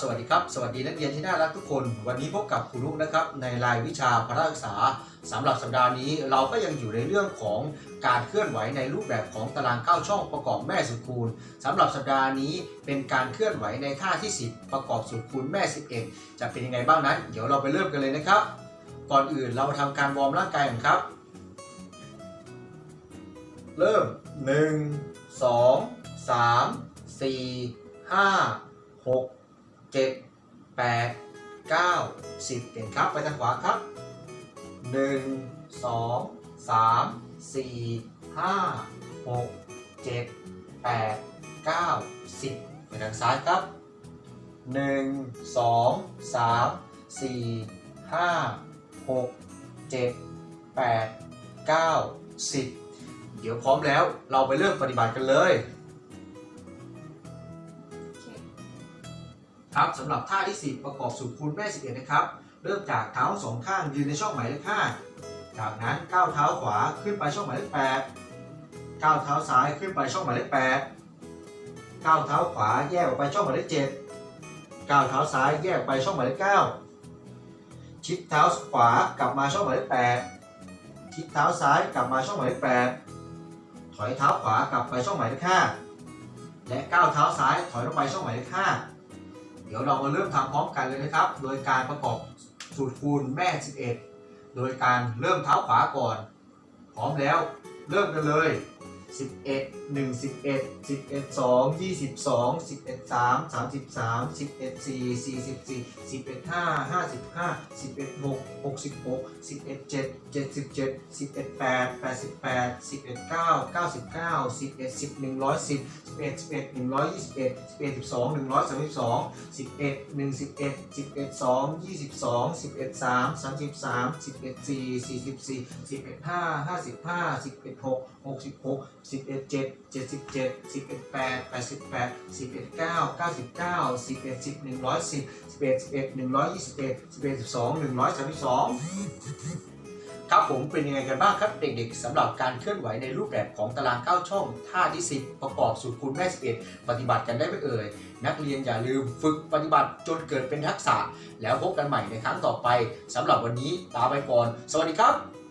สวัสดีครับ สวัสดีนักเรียนที่น่ารักทุกคน วันนี้พบกับครูนุกนะครับในรายวิชาพละศึกษาสำหรับสัปดาห์นี้เราก็ยังอยู่ในเรื่องของการเคลื่อนไหวในรูปแบบของตาราง9ช่องประกอบแม่สุดคูณสำหรับสัปดาห์นี้เป็นการเคลื่อนไหวในท่าที่ 10 ประกอบสูตรคูณแม่ 11 จะเป็นยังไงบ้างนั้น เดี๋ยวเราไปเริ่มกันเลยนะครับ ก่อนอื่นเรามาทำการวอร์มร่างกายกันครับ เริ่ม 1 2 3 4 5 6 7 8 9 10เปลี่ยนครับไปทางขวาครับ1 2 3 4 5 6 7 8 9 10ไปทางซ้ายครับ1 2 3 4 5 6 7 8 9 10เดี๋ยวพร้อมแล้วเราไปเริ่มปฏิบัติกันเลย ครับสำหรับท่าที่ 10 ประกอบสูตรคูณแม่ 11 นะครับ เริ่มจากเท้าสองข้างยืนในช่องหมายเลข5จากนั้นก้าวเท้าขวาขึ้นไปช่องหมายเลข8ก้าวเท้าซ้ายขึ้นไปช่องหมายเลข8ก้าวเท้าขวาแยกออกไปช่องหมายเลข7ก้าวเท้าซ้ายแยกไปช่องหมายเลข9ชิดเท้าขวากลับมาช่องหมายเลข8ชิดเท้าซ้ายกลับมาช่องหมายเลข8ถอยเท้าขวากลับไปช่องหมายเลข5และก้าวเท้าซ้ายถอยลงไปช่องหมายเลข5 ดี๋ยวเรามาเริ่มทำพร้อมกันเลยนะครับ โดยการประกอบสูตรคูณแม่ 11 โดยการเริ่มเท้าขวาก่อน พร้อมแล้วเริ่มกันเลย 11 1 11 11 2 22 11 3 33 11 4 44 11 5 55 11 6 66 11 7 77 11 8 88 11 9 99 11 10 110 11 11 121 11 12 132 11 1 11 11 2 22 11 3 33 11 4 44 11 5 55 11 6 66 11 7 77 11 8 88 11 9 99 11 10 110 11 11 121 11 12 132ครับผมเป็นยังไงกันบ้างครับเด็กๆสำหรับการเคลื่อนไหวในรูปแบบของตาราง 9 ช่อง ท่าที่ 10 ประกอบสูตรคูณแม่11ปฏิบัติกันได้ไหมเอ่ย นักเรียนอย่าลืมฝึกปฏิบัติจนเกิดเป็นทักษะ แล้วพบกันใหม่ในครั้งต่อไปสำหรับวันนี้ลาไปก่อน สวัสดีครับ